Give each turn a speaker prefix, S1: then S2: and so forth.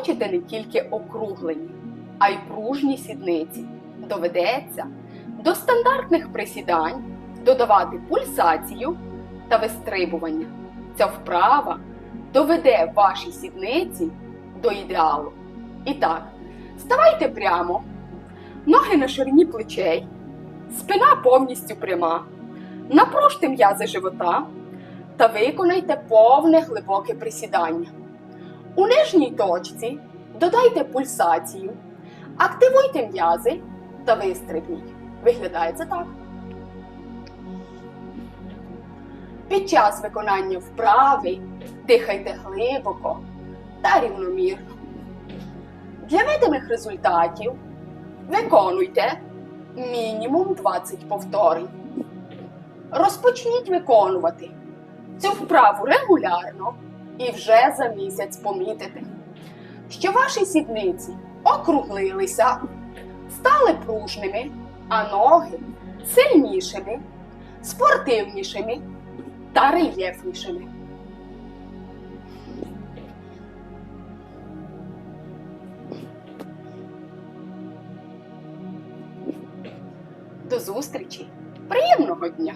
S1: Хочете не тільки округлені, а й пружні сідниці. Доведеться до стандартних присідань додавати пульсацію та вистрибування. Ця вправа доведе ваші сідниці до ідеалу. І так, ставайте прямо, ноги на ширині плечей, спина повністю пряма, напружте м'язи живота та виконайте повне глибоке присідання. У нижній точці додайте пульсацію, активуйте м'язи та вистрибніть. Виглядає це так. Під час виконання вправи дихайте глибоко та рівномірно. Для видимих результатів виконуйте мінімум 20 повторень. Розпочніть виконувати цю вправу регулярно і вже за місяць помітите, що ваші сідниці округлилися, стали пружними, а ноги сильнішими, спортивнішими та рельєфнішими. До зустрічі! Приємного дня!